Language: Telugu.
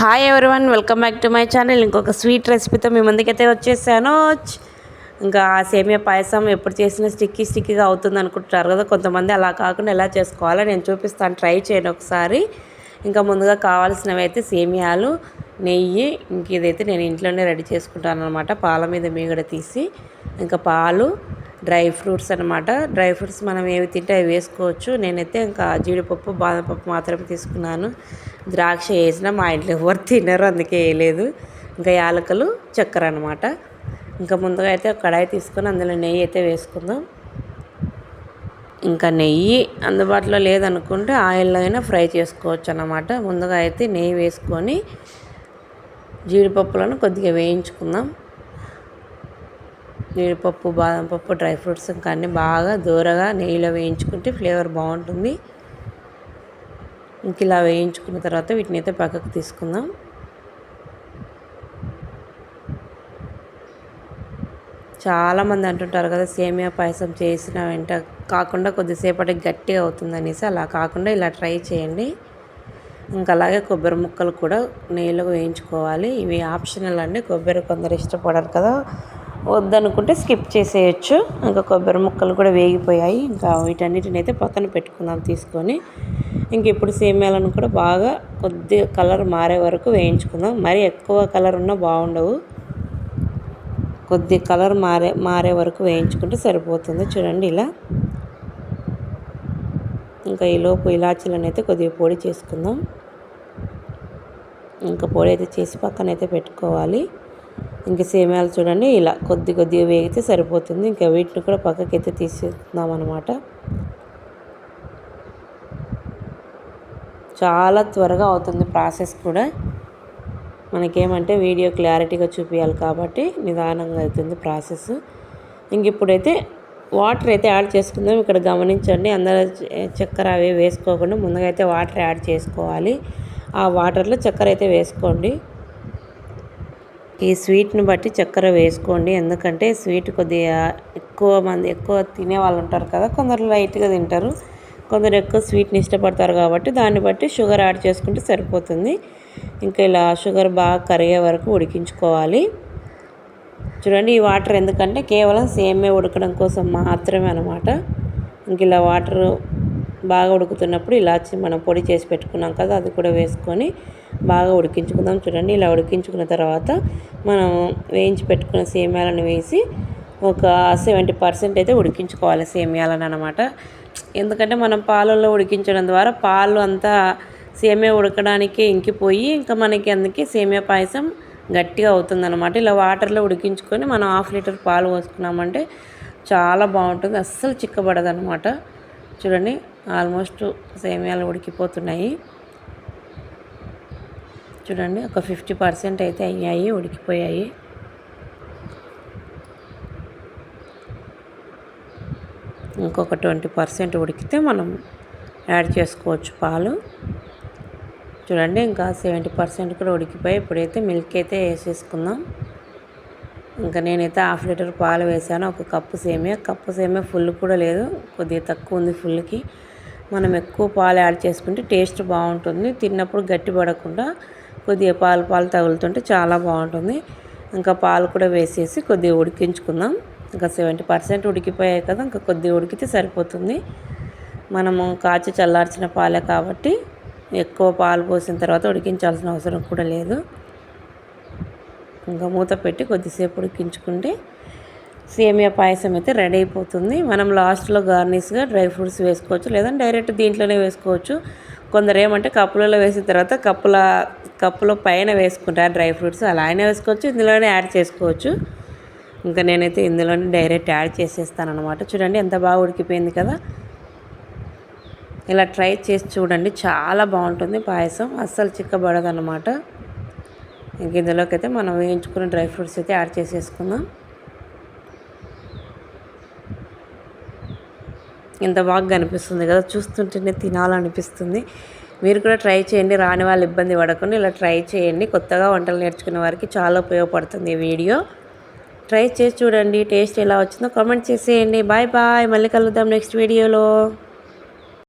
Hi everyone welcome back to my channel ఇంకొక స్వీట్ రెసిపీతో మీ ముందుకైతే వచ్చేసాను. ఇంకా సేమియా పాయసం ఎప్పుడు చేసినా స్టిక్కీ స్టిక్కీగా అవుతుంది అనుకుంటున్నారు కదా. కొంతమంది అలా కాకుండా ఎలా చేసుకోవాలో నేను చూపిస్తాను. ట్రై చేయండి ఒకసారి. ఇంకా ముందుగా కావాల్సినవి అయితే సేమియాలు నెయ్యి ఇంక ఇదైతే నేను ఇంట్లోనే రెడీ చేసుకుంటాను అనమాట పాల మీద మీగడ తీసి ఇంకా పాలు డ్రై ఫ్రూట్స్ అనమాట డ్రై ఫ్రూట్స్ మనం ఏవి తింటే అవి వేసుకోవచ్చు. నేనైతే ఇంకా జీడిపప్పు బాదం పప్పు మాత్రమే తీసుకున్నాను. ద్రాక్ష వేసిన మా ఇంట్లో ఎవరు తినరు అందుకే వేయలేదు. ఇంకా యాలకలు చక్కెర అనమాట ఇంకా ముందుగా అయితే కడాయి తీసుకొని అందులో నెయ్యి అయితే వేసుకుందాం. ఇంకా నెయ్యి అందుబాటులో లేదనుకుంటే ఆయిల్లో అయినా ఫ్రై చేసుకోవచ్చు అన్నమాట. ముందుగా అయితే నెయ్యి వేసుకొని జీడిపప్పులను కొద్దిగా వేయించుకుందాం. జీడిపప్పు బాదం పప్పు డ్రై ఫ్రూట్స్ ఇంకా అన్నీ బాగా దూరగా నెయ్యిలో వేయించుకుంటే ఫ్లేవర్ బాగుంటుంది. ఇంక ఇలా వేయించుకున్న తర్వాత వీటిని అయితే పక్కకు తీసుకుందాం. చాలామంది అంటుంటారు కదా సేమియా పాయసం చేసిన వెంట కాకుండా కొద్దిసేపటికి గట్టిగా అవుతుంది అనేసి అలా కాకుండా ఇలా ట్రై చేయండి. ఇంకా అలాగే కొబ్బరి ముక్కలు కూడా నెయ్యిలో వేయించుకోవాలి. ఇవి ఆప్షనల్ అండి కొబ్బరి కొందరు ఇష్టపడరు కదా. వద్దనుకుంటే స్కిప్ చేసేయచ్చు. ఇంకా కొబ్బరి ముక్కలు కూడా వేగిపోయాయి. ఇంకా వీటన్నిటిని అయితే పక్కన పెట్టుకుందాం తీసుకొని. ఇంక ఇప్పుడు సేమ్యాలను కూడా బాగా కొద్దిగా కలర్ మారే వరకు వేయించుకుందాం. మరీ ఎక్కువ కలర్ ఉన్నా బాగుండవు. కొద్ది కలర్ మారే మారే వరకు వేయించుకుంటే సరిపోతుంది. చూడండి ఇలా. ఇంకా ఈలోపు ఇలాచీలను అయితే కొద్దిగా పొడి చేసుకుందాం. ఇంకా పొడి అయితే చేసి పక్కన అయితే పెట్టుకోవాలి. ఇంకా సేమ్యాలు చూడండి ఇలా కొద్ది కొద్దిగా వేగితే సరిపోతుంది. ఇంకా వీటిని కూడా పక్కకైతే తీసుకుందాం అనమాట చాలా త్వరగా అవుతుంది ప్రాసెస్ కూడా. మనకేమంటే వీడియో క్లారిటీగా చూపించాలి కాబట్టి నిదానంగా అవుతుంది ప్రాసెస్. ఇంక ఇప్పుడైతే వాటర్ అయితే యాడ్ చేసుకుందాం. ఇక్కడ గమనించండి అందరూ చక్కెర అవి వేసుకోకుండా ముందుగా అయితే వాటర్ యాడ్ చేసుకోవాలి. ఆ వాటర్లో చక్కెర అయితే వేసుకోండి. ఈ స్వీట్ని బట్టి చక్కెర వేసుకోండి. ఎందుకంటే స్వీట్ కొద్దిగా ఎక్కువ మంది ఎక్కువ తినే వాళ్ళు ఉంటారు కదా కొందరు లైట్గా తింటారు. కొందరు ఎక్కువ స్వీట్ని ఇష్టపడతారు కాబట్టి దాన్ని బట్టి షుగర్ యాడ్ చేసుకుంటే సరిపోతుంది. ఇంకా ఇలా షుగర్ బాగా కరిగే వరకు ఉడికించుకోవాలి. చూడండి ఈ వాటర్ ఎందుకంటే కేవలం సేమే ఉడకడం కోసం మాత్రమే అనమాట ఇంక ఇలా వాటర్ బాగా ఉడుకుతున్నప్పుడు ఇలాచి మనం పొడి చేసి పెట్టుకున్నాం కదా అది కూడా వేసుకొని బాగా ఉడికించుకుందాం. చూడండి ఇలా ఉడికించుకున్న తర్వాత మనం వేయించి పెట్టుకున్న సేమ్యాలను వేసి ఒక సెవెంటీ పర్సెంట్ అయితే ఉడికించుకోవాలి సేమ్యాలను అనమాట ఎందుకంటే మనం పాలల్లో ఉడికించడం ద్వారా పాలు అంతా సేమియా ఉడకడానికి ఇంకిపోయి ఇంకా మనకి అందుకే సేమియా పాయసం గట్టిగా అవుతుందన్నమాట. ఇలా వాటర్లో ఉడికించుకొని మనం హాఫ్ లీటర్ పాలు పోసుకున్నామంటే చాలా బాగుంటుంది. అస్సలు చిక్కబడదనమాట చూడండి ఆల్మోస్ట్ సేమియాలు ఉడికిపోతున్నాయి. చూడండి ఒక ఫిఫ్టీ పర్సెంట్ అయితే అయ్యాయి ఉడికిపోయాయి. ఇంకొక ట్వంటీ పర్సెంట్ ఉడికితే మనం యాడ్ చేసుకోవచ్చు పాలు. చూడండి ఇంకా సెవెంటీ పర్సెంట్ కూడా ఉడికిపోయి ఇప్పుడైతే మిల్క్ అయితే వేసేసుకుందాం. ఇంకా నేనైతే హాఫ్ లీటర్ పాలు వేసాను ఒక కప్పు సేమియా. కప్పు సేమియా ఫుల్ కూడా లేదు కొద్దిగా తక్కువ ఉంది ఫుల్కి. మనం ఎక్కువ పాలు యాడ్ చేసుకుంటే టేస్ట్ బాగుంటుంది. తిన్నప్పుడు గట్టి పడకుండా కొద్దిగా పాలు పాలు తగులుతుంటే చాలా బాగుంటుంది. ఇంకా పాలు కూడా వేసేసి కొద్దిగా ఉడికించుకుందాం. ఇంకా సెవెంటీ పర్సెంట్ ఉడికిపోయాయి కదా ఇంకా కొద్దిగా ఉడికితే సరిపోతుంది. మనము కాచి చల్లార్చిన పాలే కాబట్టి ఎక్కువ పాలు పోసిన తర్వాత ఉడికించాల్సిన అవసరం కూడా లేదు. ఇంకా మూత పెట్టి కొద్దిసేపు ఉడికించుకుంటే సేమియా పాయసం అయితే రెడీ అయిపోతుంది. మనం లాస్ట్లో గార్నిష్గా డ్రై ఫ్రూట్స్ వేసుకోవచ్చు లేదా డైరెక్ట్ దీంట్లోనే వేసుకోవచ్చు. కొందరు ఏమంటే కప్పులలో వేసిన తర్వాత కప్పుల కప్పులో పైన వేసుకుంటారు. డ్రై ఫ్రూట్స్ అలా అయినా వేసుకోవచ్చు ఇందులోనే యాడ్ చేసుకోవచ్చు. ఇంకా నేనైతే ఇందులోనే డైరెక్ట్ యాడ్ చేసేస్తాను అనమాట చూడండి ఎంత బాగా ఉడికిపోయింది కదా. ఇలా ట్రై చేసి చూడండి చాలా బాగుంటుంది పాయసం. అస్సలు చిక్కబడదు అనమాట ఇంక ఇందులోకి అయితే మనం వేయించుకున్న డ్రై ఫ్రూట్స్ అయితే యాడ్ చేసేసుకుందాం. ఇంత బాగా కనిపిస్తుంది కదా చూస్తుంటేనే తినాలనిపిస్తుంది. మీరు కూడా ట్రై చేయండి రాని వాళ్ళు ఇబ్బంది పడకుండా. ఇలా ట్రై చేయండి. కొత్తగా వంటలు నేర్చుకునే వారికి చాలా ఉపయోగపడుతుంది ఈ వీడియో. ట్రై చేసి చూడండి టేస్ట్ ఎలా వచ్చిందో కామెంట్ చేసేయండి. Bye bye. మళ్ళీ కలుద్దాం నెక్స్ట్ వీడియోలో.